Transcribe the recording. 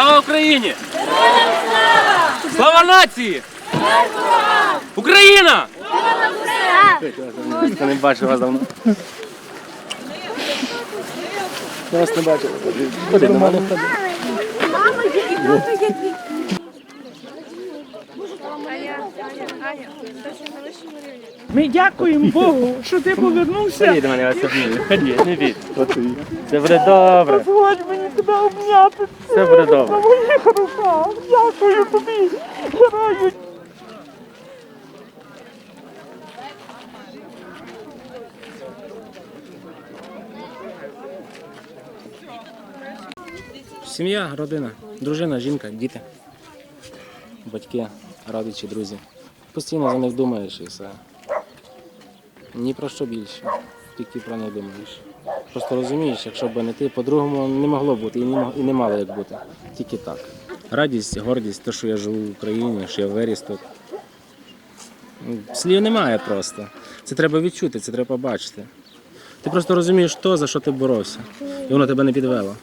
Слава Україні! Слава нації! Україна! Я не бачив вас давно. Я вас не бачив. Ходи до мене. Ми дякуємо Богу, що ти повернувся. Ходи до мене, я вас обніму. Не бій. Все буде добре. Дозволь мені тебе обняти Все буде добре. на моїх руках. Дякую тобі, герою. Сім'я, родина, дружина, жінка, діти, батьки, родичі, друзі. Постійно за них думаєш і все. Ні про що більше, тільки про них думаєш. Просто розумієш, якщо б не ти, по-другому не могло бути і не, і не мало як бути. Тільки так. Радість, гордість, те, що я живу в Україні, що я виріс тут. Ну, Слів немає просто. Це треба відчути, це треба побачити. Ти просто розумієш то, за що ти боровся. І воно тебе не підвело.